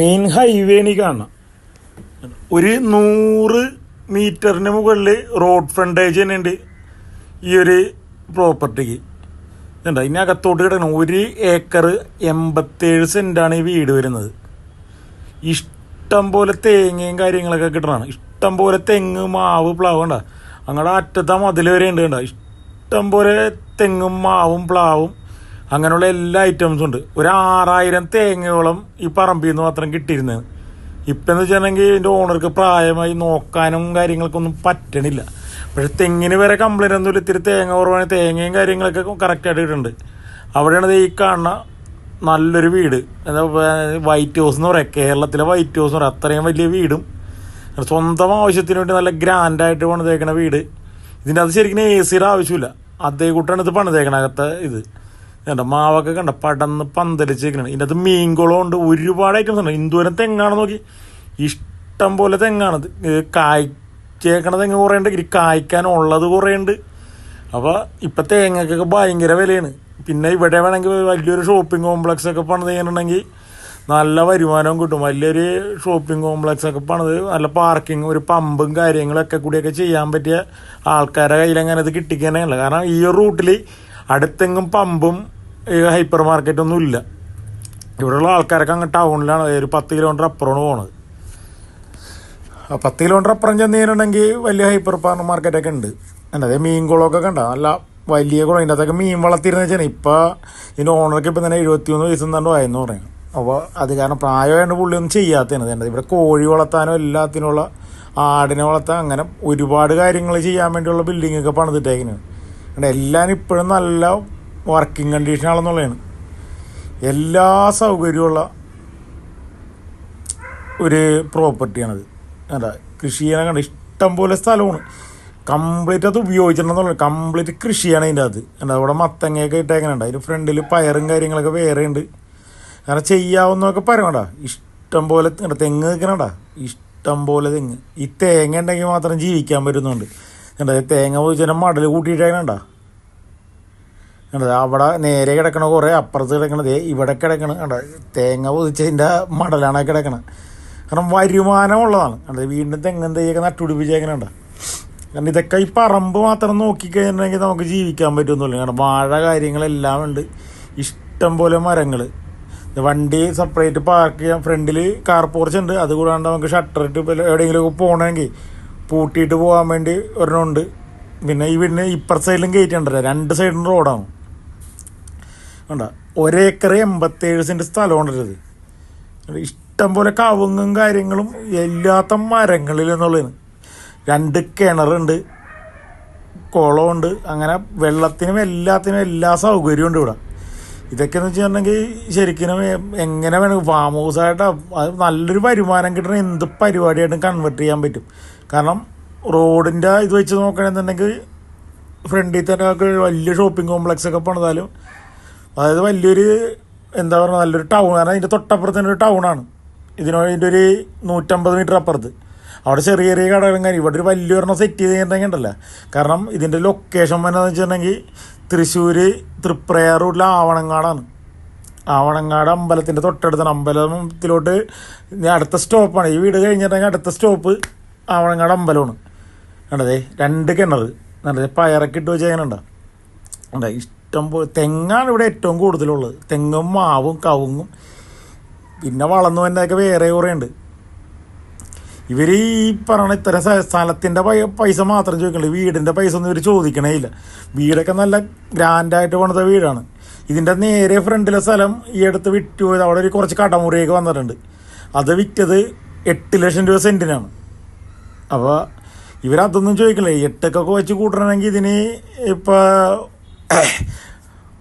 Main highway കാണാം ഒരു നൂറ് മീറ്ററിന് മുകളിൽ റോഡ് ഫ്രണ്ടേജ് തന്നെ ഉണ്ട് ഈ ഒരു പ്രോപ്പർട്ടിക്ക് ഇതുണ്ട് ഇതിനകത്തോട്ട് കിടക്കണം. ഒരു ഏക്കർ എൺപത്തേഴ് സെന്റാണ് ഈ വീട് വരുന്നത്. ഇഷ്ടം പോലെ തേങ്ങയും കാര്യങ്ങളൊക്കെ കിട്ടണതാണ്. ഇഷ്ടം പോലെ തെങ്ങ് മാവ് പ്ലാവ് കണ്ട? അങ്ങടെ അറ്റത്താ മതിൽ വരെ ഉണ്ട് കണ്ട? ഇഷ്ടം പോലെ തെങ്ങും മാവും പ്ലാവും അങ്ങനെയുള്ള എല്ലാ ഐറ്റംസും ഉണ്ട്. ഒരു ആറായിരം തേങ്ങയോളം ഈ പറമ്പിൽ നിന്ന് മാത്രം കിട്ടിയിരുന്നത് ഇപ്പം എന്ന് വെച്ചിട്ടുണ്ടെങ്കിൽ ഇതിന്റെ ഓണർക്ക് പ്രായമായി നോക്കാനും കാര്യങ്ങൾക്കൊന്നും പറ്റണില്ല. പക്ഷെ തെങ്ങിന് വരെ കംപ്ലൈന്റ് ഒന്നുമില്ല. ഇത്തിരി തേങ്ങ കുറവാണ്. തേങ്ങയും കാര്യങ്ങളൊക്കെ കറക്റ്റായിട്ട് കിട്ടുന്നുണ്ട് അവിടെയാണ് ഈ കാണുന്ന നല്ലൊരു വീട്. എന്താ വൈറ്റ് ഹൗസ് എന്ന് പറയാം. കേരളത്തിലെ വൈറ്റ് ഹൗസ് എന്ന് പറയാം. അത്രയും വലിയ വീടും. സ്വന്തം ആവശ്യത്തിന് വേണ്ടി നല്ല ഗ്രാൻഡായിട്ട് പണിതേക്കണ വീട്. ഇതിന്റെ അത് ശരിക്കും എ സിയുടെ ആവശ്യമില്ല. അതേ കൂട്ടാണ് ഇത് പണിതേക്കണ അകത്തെ ഇത്. കണ്ട മാവൊക്കെ കണ്ട പടന്ന് പന്തലിച്ചേക്കണ. ഇതിന്റെ അത് മീൻകുളം ഉണ്ട്. ഒരുപാട് ഐറ്റംസ് ഉണ്ട്. ഇന്ദൂരം തെങ്ങാണ് നോക്കി. ഇഷ്ടം പോലെ തെങ്ങാണ്. കായ്ക്കേക്കണ തെങ്ങ് കുറേ ഉണ്ട് ഇനി കായ്ക്കാനുള്ളത് കുറേ ഉണ്ട് അപ്പോൾ ഇപ്പം തേങ്ങക്കൊക്കെ ഭയങ്കര വിലയാണ്. പിന്നെ ഇവിടെ വേണമെങ്കിൽ വലിയൊരു ഷോപ്പിംഗ് കോംപ്ലക്സ് ഒക്കെ പണിത് ചെയ്യുന്നുണ്ടെങ്കിൽ നല്ല വരുമാനവും കിട്ടും. വലിയൊരു ഷോപ്പിംഗ് കോംപ്ലക്സ് ഒക്കെ പണിത് നല്ല പാർക്കിംഗ് ഒരു പമ്പും കാര്യങ്ങളൊക്കെ കൂടിയൊക്കെ ചെയ്യാൻ പറ്റിയ ആൾക്കാരുടെ കയ്യിൽ അങ്ങനെ ഇത് കിട്ടിക്കാനല്ല കാരണം ഈ റൂട്ടിൽ അടുത്തെങ്ങും പമ്പും ഹൈപ്പർ മാർക്കറ്റൊന്നും ഇല്ല. ഇവിടെയുള്ള ആൾക്കാരൊക്കെ അങ്ങ് ടൗണിലാണ് ഒരു പത്ത് കിലോമീറ്റർ അപ്പുറമാണ് പോണത്. ആ പത്ത് കിലോമീറ്റർ അപ്പുറം ചെന്ന് കഴിഞ്ഞിട്ടുണ്ടെങ്കിൽ വലിയ ഹൈപ്പർ മാർക്കറ്റൊക്കെ ഉണ്ട്. അതേ മീൻ കുളമൊക്കെ കണ്ട. നല്ല വലിയ കുളം. അതിന്റെ അകത്തൊക്കെ മീൻ വളർത്തിയിരുന്ന വെച്ചാൽ ഇപ്പോൾ ഇതിന്റെ ഓണർക്ക് ഇപ്പം തന്നെ എഴുപത്തിമൂന്ന് വയസ്സും തന്നെ ആയെന്ന് പറയും അപ്പോൾ അത് കാരണം പ്രായമായിട്ട് പുള്ളിയൊന്നും ചെയ്യാത്തതാണ്. വേണ്ടത് ഇവിടെ കോഴി വളർത്താനോ എല്ലാത്തിനുള്ള ആടിനെ വളർത്താൻ അങ്ങനെ ഒരുപാട് കാര്യങ്ങൾ ചെയ്യാൻ വേണ്ടിയുള്ള ബിൽഡിങ്ങൊക്കെ പണിതിട്ടേക്കുന്നത് ഉണ്ട് എല്ലാം ഇപ്പോഴും നല്ല വർക്കിംഗ് കണ്ടീഷനാണെന്നുള്ളതാണ് എല്ലാ സൗകര്യമുള്ള ഒരു പ്രോപ്പർട്ടിയാണത് എന്താ കൃഷി ചെയ്യാൻ കണ്ട ഇഷ്ടം പോലെ സ്ഥലമാണ്. കംപ്ലീറ്റ് അത് ഉപയോഗിച്ചിട്ടുണ്ടെന്നുള്ള കംപ്ലീറ്റ് കൃഷിയാണ് അതിന്റെ അത്. എന്താ അവിടെ മത്തങ്ങയൊക്കെ ഇട്ടേക്കണുണ്ട് അതിന്റെ ഫ്രണ്ടിൽ പയറും കാര്യങ്ങളൊക്കെ വേറെ ഉണ്ട്. കാരണം ചെയ്യാവുന്നതൊക്കെ പറയണ്ട ഇഷ്ടം പോലെ തെങ്ങ് നിൽക്കണണ്ട ഇഷ്ടം പോലെ തെങ്ങ്. ഈ തേങ്ങ ഉണ്ടെങ്കിൽ മാത്രം ജീവിക്കാൻ പറ്റുന്നുണ്ട്. എന്താ തേങ്ങ പോയിച്ചാൽ മടൽ കൂട്ടിയിട്ടേക്കണണ്ട കണ്ടത് അവിടെ നേരെ കിടക്കണ കുറേ അപ്പുറത്ത് കിടക്കണത് ഇവിടെ കിടക്കണ കണ്ട തേങ്ങ പൊതിച്ചതിന്റെ മടലാണ് കിടക്കണത് കാരണം വരുമാനമുള്ളതാണ്. കണ്ടത് വീണ്ടും തെങ്ങും തൈയൊക്കെ നട്ടുപിടിപ്പിച്ചേക്കണുണ്ട് കാരണം ഇതൊക്കെ ഈ പറമ്പ് മാത്രം നോക്കിക്കഴിഞ്ഞിട്ടുണ്ടെങ്കിൽ നമുക്ക് ജീവിക്കാൻ പറ്റുമെന്നില്ല കാരണം വാഴ കാര്യങ്ങളെല്ലാം ഉണ്ട്. ഇഷ്ടം പോലെ മരങ്ങൾ വണ്ടി സെപ്പറേറ്റ് പാർക്ക് ചെയ്യാൻ ഫ്രണ്ടിൽ കാർ പോർച്ച് ഉണ്ട്. അതുകൂടാണ്ട് നമുക്ക് ഷട്ടർ ഇട്ട് എവിടെയെങ്കിലുമൊക്കെ പോകണമെങ്കിൽ പൂട്ടിയിട്ട് പോകാൻ വേണ്ടി ഒരെണ്ണമുണ്ട്. പിന്നെ ഈ വീടിന് ഇപ്പുറ സൈഡിലും ഗേറ്റ് ഉണ്ടല്ലോ. രണ്ട് സൈഡിലും റോഡാണ് വേണ്ട ഒരേക്കർ എൺപത്തേഴ് സെന്റ് സ്ഥലം ഉണ്ടല്ലത് ഇഷ്ടം പോലെ കവുങ്ങും കാര്യങ്ങളും എല്ലാത്ത മരങ്ങളിൽ എന്നുള്ളതാണ്. രണ്ട് കിണറുണ്ട് കുളമുണ്ട് അങ്ങനെ വെള്ളത്തിനും എല്ലാത്തിനും എല്ലാ സൗകര്യവും ഉണ്ട് ഇവിടെ. ഇതൊക്കെ എന്ന് വെച്ചിട്ടുണ്ടെങ്കിൽ ശരിക്കും എങ്ങനെ വേണമെങ്കിൽ ഫാം ഹൗസായിട്ട് നല്ലൊരു വരുമാനം കിട്ടണ എന്ത് പരിപാടിയായിട്ടും കൺവേർട്ട് ചെയ്യാൻ പറ്റും. കാരണം റോഡിന്റെ ഇത് വെച്ച് നോക്കണമെന്നുണ്ടെങ്കിൽ ഫ്രണ്ടിൽ തന്നെ ഒക്കെ വലിയ ഷോപ്പിംഗ് കോംപ്ലക്സ് ഒക്കെ പണിതാലും അതായത് വലിയൊരു എന്താ പറയുക നല്ലൊരു ടൗൺ കാരണം അതിന്റെ തൊട്ടപ്പുറത്ത് തന്നെ ഒരു ടൗണാണ് ഇതിനോ ഇതിന്റെ ഒരു നൂറ്റമ്പത് മീറ്റർ അപ്പുറത്ത്. അവിടെ ചെറിയ ചെറിയ കടകളും കാര്യം ഇവിടെ ഒരു വലിയൊരെണ്ണം സെറ്റ് ചെയ്ത് കഴിഞ്ഞിട്ടുണ്ടെങ്കിൽ ഉണ്ടല്ല. കാരണം ഇതിന്റെ ലൊക്കേഷൻ വന്നതെന്ന് വെച്ചിട്ടുണ്ടെങ്കിൽ തൃശ്ശൂർ തൃപ്രയർ റോഡിലെ ആവണങ്ങാടാണ്. ആവണങ്ങാട് അമ്പലത്തിന്റെ തൊട്ടടുത്താണ്. അമ്പലത്തിലോട്ട് അടുത്ത സ്റ്റോപ്പാണ് ഈ വീട് കഴിഞ്ഞിട്ടുണ്ടെങ്കിൽ അടുത്ത സ്റ്റോപ്പ് ആവണങ്ങാട് അമ്പലമാണ്. കണ്ടതേ? രണ്ട് കിണർ കണ്ടതേ? പയറൊക്കെ ഇട്ട് വെച്ചേക്കണുണ്ടോ ഉണ്ട് ഇഷ്ടം പോലെ തെങ്ങാണ് ഇവിടെ ഏറ്റവും കൂടുതലുള്ളത്. തെങ്ങും മാവും കവുങ്ങും. പിന്നെ വളർന്നു വന്നതൊക്കെ വേറെ കുറേ ഉണ്ട്. ഇവർ ഈ പറയണ ഇത്തരം സ്ഥലത്തിന്റെ പൈസ മാത്രം ചോദിക്കണ്ടേ? വീടിന്റെ പൈസ ഒന്നും ഇവർ ചോദിക്കണേ ഇല്ല. വീടൊക്കെ നല്ല ഗ്രാൻഡായിട്ട് പണിത വീടാണ്. ഇതിന്റെ നേരെ ഫ്രണ്ടിലെ സ്ഥലം ഈ അടുത്ത് പോയത് അവിടെ ഒരു കുറച്ച് കടമുറിയൊക്കെ വന്നിട്ടുണ്ട്. അത് വിറ്റത് എട്ട് ലക്ഷം രൂപ സെന്റിനാണ് അപ്പോൾ ഇവരതൊന്നും ചോദിക്കില്ലേ എട്ടൊക്കെ വെച്ച് കൂട്ടണമെങ്കിൽ ഇതിന് ഇപ്പോൾ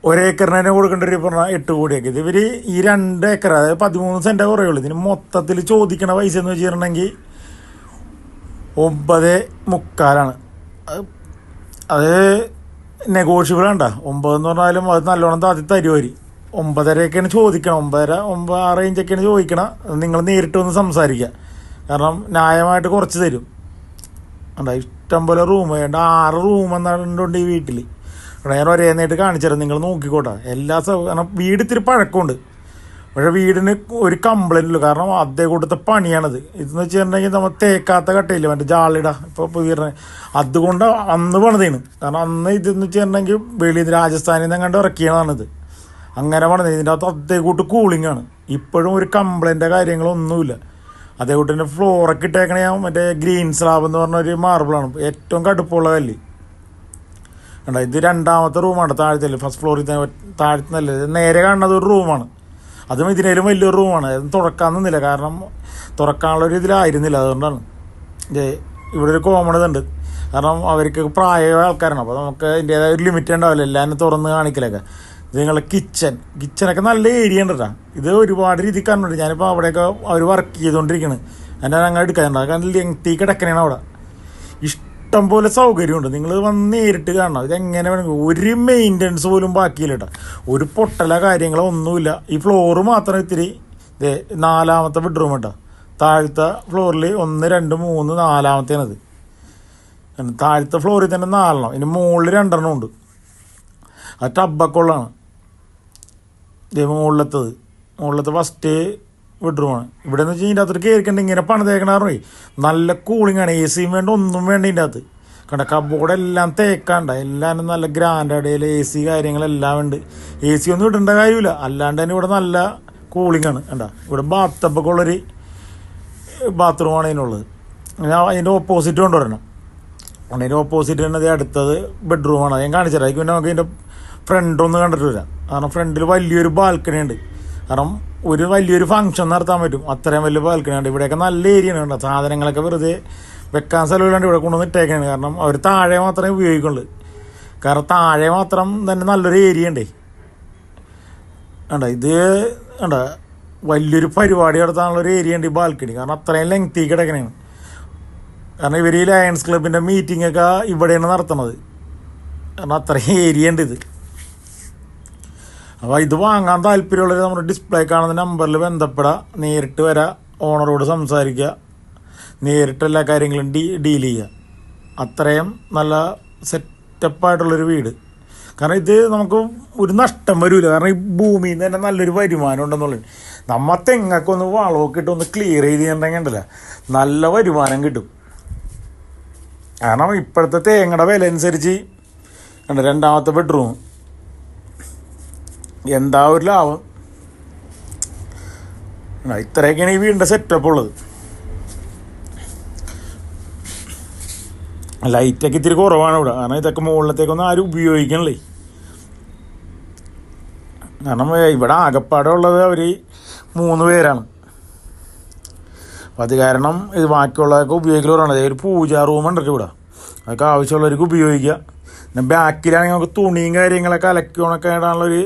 ഒരേക്കറിന് തന്നെ കൊടുക്കേണ്ട ഒരു പറഞ്ഞാൽ എട്ട് കോടിയൊക്കെ. ഇത് ഇവർ ഈ രണ്ട് ഏക്കർ അതായത് പതിമൂന്ന് സെന്റേ കുറയുള്ളൂ. ഇതിന് മൊത്തത്തിൽ ചോദിക്കണ പൈസ എന്ന് വെച്ചിട്ടുണ്ടെങ്കിൽ ഒമ്പത് മുക്കാലാണ്. അത് നെഗോഷ്യബിൾ ആണ്ട. ഒമ്പതെന്ന് പറഞ്ഞാലും അത് നല്ലോണം താത്തി തരുവരി ഒമ്പതരയൊക്കെയാണ് ചോദിക്കണം. ഒമ്പതര ഒമ്പത് ആ റേഞ്ചൊക്കെയാണ് ചോദിക്കണം. നിങ്ങൾ നേരിട്ട് വന്ന് സംസാരിക്കുക കാരണം ന്യായമായിട്ട് കുറച്ച് തരും. അല്ല ഇഷ്ടം പോലെ റൂം വേണ്ട ആറ് റൂം എന്നുണ്ട് ഈ വീട്ടിൽ ഇവിടെ ഞാൻ ഒരേ നേരിട്ട് കാണിച്ചു നിങ്ങൾ നോക്കിക്കോട്ടെ. എല്ലാ കാരണം വീട് ഇത്തിരി പഴക്കമുണ്ട്. പക്ഷെ വീടിന് ഒരു കംപ്ലൈന്റ് ഇല്ല കാരണം അതേ കൂട്ടത്തെ പണിയാണിത്. ഇതെന്ന് വെച്ചിട്ടുണ്ടെങ്കിൽ നമ്മൾ തേക്കാത്ത കട്ടയില്ല മറ്റേ ജാളിട ഇപ്പോൾ പുതിയ അതുകൊണ്ട് അന്ന് പണിതേണ് കാരണം അന്ന് ഇതെന്ന് വെച്ചിട്ടുണ്ടെങ്കിൽ വെളിയിൽ രാജസ്ഥാനിൽ നിന്ന് കണ്ട് ഇറക്കിയതാണിത്. അങ്ങനെ പണിത് ഇതിന്റെ അകത്ത് അതേ കൂട്ട് കൂളിംഗ് ആണ്. ഇപ്പോഴും ഒരു കംപ്ലൈന്റെ കാര്യങ്ങളൊന്നുമില്ല. അതേ കൂട്ട് തന്നെ ഫ്ലോറൊക്കെ ഇട്ടേക്കണ മറ്റേ ഗ്രീൻ സ്ലാബ് എന്ന് പറഞ്ഞ ഒരു മാർബിളാണ് ഏറ്റവും കടുപ്പമുള്ള കല്ല്. കണ്ടോ ഇത് രണ്ടാമത്തെ റൂമാണ് താഴത്തെ. ഫസ്റ്റ് ഫ്ലോറിൽ താഴത്തെ നല്ല നേരെ കാണുന്നത് ഒരു റൂമാണ് അതും ഇതിനേലും വലിയൊരു റൂമാണ് അതും തുറക്കാൻ നിന്നില്ല. കാരണം തുറക്കാനുള്ള ഒരു ഇതിലായിരുന്നില്ല. അതുകൊണ്ടാണ്. ഇവിടെ ഒരു കോമൺ ഇതുണ്ട്. കാരണം അവർക്ക് പ്രായമായ ആൾക്കാരാണ്. അപ്പോൾ നമുക്ക് അതിന്റേതായ ഒരു ലിമിറ്റ് ഉണ്ടാവില്ല. എല്ലാവരും തുറന്ന് കാണിക്കലൊക്കെ. ഇത് നിങ്ങളുടെ കിച്ചൺ കിച്ചണൊക്കെ നല്ല ഏരിയ ഉണ്ട് ഇത് ഒരുപാട് രീതിക്ക് കണ്ടുണ്ട് ഞാനിപ്പോൾ അവിടെയൊക്കെ അവർ വർക്ക് ചെയ്തുകൊണ്ടിരിക്കുന്നത് എന്റെ ഞങ്ങൾ എടുക്കാറുണ്ട് കാരണം ലെങ്തി കിടക്കണേണ് അവിടെ. ഇഷ്ടം പോലെ സൗകര്യമുണ്ട് നിങ്ങൾ വന്ന് നേരിട്ട് കാണണം. ഇതെങ്ങനെ വേണമെങ്കിൽ ഒരു മെയിന്റനൻസ് പോലും ബാക്കിയില്ല കേട്ടോ. ഒരു പൊട്ടല കാര്യങ്ങളോ ഒന്നുമില്ല. ഈ ഫ്ലോറ് മാത്രം ഇത്തിരി ഇതേ നാലാമത്തെ ബെഡ്റൂം കേട്ടോ താഴത്തെ ഫ്ലോറിൽ ഒന്ന് രണ്ട് മൂന്ന് നാലാമത്തേനത് താഴത്തെ ഫ്ലോറിൽ തന്നെ നാലെണ്ണം. ഇനി മുകളിൽ രണ്ടെണ്ണം ഉണ്ട്. ആ ടബൊക്കെ ഉള്ളതാണ്. ഇതേ മുകളിലത്തത്. മുകളിലത്തെ ഫസ്റ്റ് ബെഡ്റൂമാണ് ഇവിടെ എന്ന് വെച്ച് ഇതിന്റെ അത്ര കയറിക്കണ്ട് ഇങ്ങനെ പണി പണിതേക്കണേ നല്ല കൂളിംഗ് ആണ്. എ സിയും വേണ്ട ഒന്നും വേണ്ട ഇതിന്റെ അകത്ത്. കണ്ട കബോർഡ് എല്ലാം തേക്കാണ്ട. എല്ലാം നല്ല ഗ്രാൻഡ് അടയിൽ എ സി കാര്യങ്ങളെല്ലാം ഉണ്ട്. എ സി ഒന്നും ഇടേണ്ട കാര്യമില്ല. അല്ലാണ്ട് തന്നെ ഇവിടെ നല്ല കൂളിംഗ് ആണ്. കണ്ട ഇവിടെ ബാത്തപ്പൊക്കെ ഉള്ളൊരു ബാത്റൂമാണ് അതിനുള്ളത്. അതിന്റെ ഓപ്പോസിറ്റ് കൊണ്ടുവരണം അതിന്റെ ഓപ്പോസിറ്റ് തന്നെ അടുത്തത് ബെഡ്റൂമാണ് ഞാൻ കാണിച്ചുതരാം. അതിന് പിന്നെ നമുക്ക് ഇതിന്റെ ഫ്രണ്ട് ഒന്ന് കണ്ടിട്ട് വരാം കാരണം ഫ്രണ്ടിൽ വലിയൊരു ബാൽക്കണി ഉണ്ട്. കാരണം ഒരു വലിയൊരു ഫംഗ്ഷൻ നടത്താൻ പറ്റും. അത്രയും വലിയ ബാൽക്കണി ഉണ്ട്. ഇവിടെയൊക്കെ നല്ല ഏരിയ ഉണ്ട് സാധനങ്ങളൊക്കെ വെറുതെ വെക്കാൻ സ്ഥലമില്ലാണ്ട് ഇവിടെ കൊണ്ടുവന്ന് ഇട്ടേക്കാണ്. കാരണം അവർ താഴെ മാത്രമേ ഉപയോഗിക്കുള്ളൂ. കാരണം താഴെ മാത്രം തന്നെ നല്ലൊരു ഏരിയ ഉണ്ട്. ഇത് ഉണ്ട വലിയൊരു പരിപാടി നടത്താനുള്ളൊരു ഏരിയ ഉണ്ട് ഈ ബാൽക്കണി കാരണം അത്രയും ലെങ്തി കിടക്കണേണ്. കാരണം ഇവർ ഈ ലയൺസ് ക്ലബിന്റെ മീറ്റിംഗ് ഒക്കെ ഇവിടെയാണ് നടത്തുന്നത്. കാരണം അത്രയും ഏരിയ ഉണ്ട് ഇത്. അപ്പോൾ ഇത് വാങ്ങാൻ താല്പര്യമുള്ളവർ നമ്മുടെ ഡിസ്പ്ലേ കാണുന്ന നമ്പറിൽ ബന്ധപ്പെടാം. നേരിട്ട് വരാം. ഓണറോട് സംസാരിക്കുക നേരിട്ട് എല്ലാ കാര്യങ്ങളും ഡീ ഡീൽ ചെയ്യുക അത്രയും നല്ല സെറ്റപ്പായിട്ടുള്ളൊരു വീട്. കാരണം ഇത് നമുക്ക് ഒരു നഷ്ടം വരില്ല കാരണം ഈ ഭൂമിയിൽ നിന്ന് തന്നെ നല്ലൊരു വരുമാനം ഉണ്ടെന്നുള്ളത്. നമ്മ തെങ്ങൊക്കെ ഒന്ന് വളമൊക്കെ ഇട്ട് ഒന്ന് ക്ലിയർ ചെയ്ത് ചെയ്യണ്ടെങ്കിൽ ഉണ്ടല്ല നല്ല വരുമാനം കിട്ടും. കാരണം ഇപ്പോഴത്തെ തേങ്ങയുടെ വില അനുസരിച്ച് രണ്ടാമത്തെ ബെഡ്റൂം എന്താ ഒരു ലാഭം ഇത്രയൊക്കെയാണ് ഈ വീടിന്റെ സെറ്റപ്പ് ഉള്ളത്. ലൈറ്റൊക്കെ ഇത്തിരി കുറവാണ് ഇവിടെ. കാരണം ഇതൊക്കെ മുകളിലത്തേക്കൊന്നും ആരും ഉപയോഗിക്കണല്ലേ? കാരണം ഇവിടെ ആകപ്പാടെ ഉള്ളത് അവർ മൂന്ന് പേരാണ്. അപ്പം അത് കാരണം ഇത് ബാക്കിയുള്ളതൊക്കെ ഉപയോഗിക്കലുള്ളതാണ് ഒരു പൂജാ റൂം ഉണ്ട് ഇവിടെ. അതൊക്കെ ആവശ്യമുള്ളവർക്ക് ഉപയോഗിക്കുക പിന്നെ ബാക്കിലാണെങ്കിൽ നമുക്ക് തുണിയും കാര്യങ്ങളൊക്കെ അലക്കി ഉണക്കാനുള്ളൊരു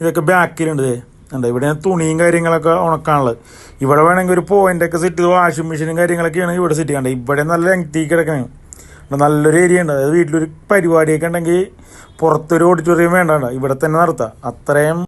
ഇതൊക്കെ ബാക്കിലുണ്ട്. ഉണ്ട് ഇവിടെ തുണിയും കാര്യങ്ങളൊക്കെ ഉണക്കാനുള്ളത്. ഇവിടെ വേണമെങ്കിൽ ഒരു പോയിന്റൊക്കെ സെറ്റ് ചെയ്ത് വാഷിംഗ് മെഷീനും കാര്യങ്ങളൊക്കെയാണ് ഇവിടെ സെറ്റ് ചെയ്യേണ്ടത് ഇവിടെ നല്ല ലെങ്തി കിടക്കണം. ഇവിടെ നല്ലൊരു ഏരിയ ഉണ്ട്. അതായത് വീട്ടിലൊരു പരിപാടിയൊക്കെ ഉണ്ടെങ്കിൽ പുറത്തൊരു ഓഡിറ്റോറിയം വേണ്ട ഇവിടെ തന്നെ നടത്താം. അത്രയും